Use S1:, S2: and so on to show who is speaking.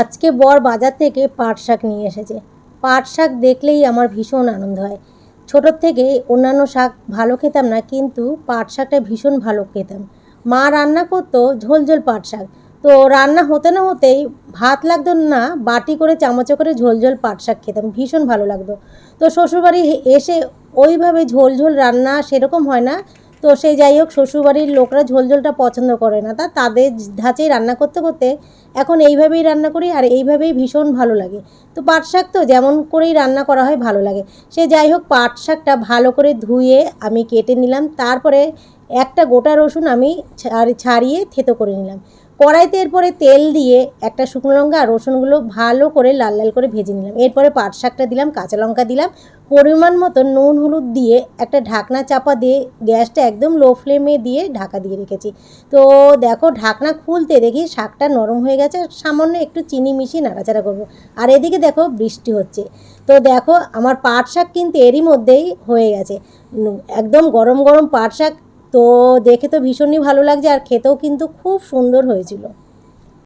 S1: আজকে বর বাজার থেকে পাট শাক নিয়ে এসেছে। পাট শাক দেখলেই আমার ভীষণ আনন্দ হয়। ছোটোর থেকে অন্যান্য শাক ভালো খেতাম না, কিন্তু পাট শাকটা ভীষণ ভালো খেতাম। মা রান্না করতো ঝোল ঝোল পাট শাক। তো রান্না হতে না হতেই ভাত লাগতো না, বাটি করে চামচে করে ঝোল ঝোল পাট শাক খেতাম, ভীষণ ভালো লাগতো। তো শ্বশুরবাড়ি এসে ওইভাবে ঝোল ঝোল রান্না সেরকম হয় না তো সেই যাই হোক, শ্বশুরবাড়ির লোকরা ঝোলঝোলটা পছন্দ করে না। তা তাদের ধাঁচেই রান্না করতে করতে এখন এইভাবেই রান্না করি আর এইভাবেই ভীষণ ভালো লাগে। তো পাট শাক তো যেমন করেই রান্না করা হয় ভালো লাগে। সে যাই হোক, পাট শাকটা ভালো করে ধুয়ে আমি কেটে নিলাম। তারপরে একটা গোটা রসুন আমি ছাড়- ছাড়িয়ে থেতো করে নিলাম। কড়াইতে এরপরে তেল দিয়ে একটা শুকনো লঙ্কা আর রসুনগুলো ভালো করে লাল লাল করে ভেজে নিলাম। এরপরে পাট শাকটা দিলাম, কাঁচা লঙ্কা দিলাম। পরিমাণ মতো নুন হলুদ দিয়ে একটা ঢাকনা চাপা দিয়ে গ্যাসটা একদম লো ফ্লেমে দিয়ে ঢাকা দিয়ে রেখেছি। তো দেখো, ঢাকনা খুলতে দেখি শাকটা নরম হয়ে গেছে। সামান্য একটু চিনি মিশিয়ে নাড়াচাড়া করব। আর এদিকে দেখো বৃষ্টি হচ্ছে। তো দেখো আমার পাট শাক কিন্তু এরই মধ্যেই হয়ে গেছে। একদম গরম গরম পাট শাক তো দেখে তো ভীষণই ভালো লাগছে আর খেতেও কিন্তু খুব সুন্দর হয়েছিল।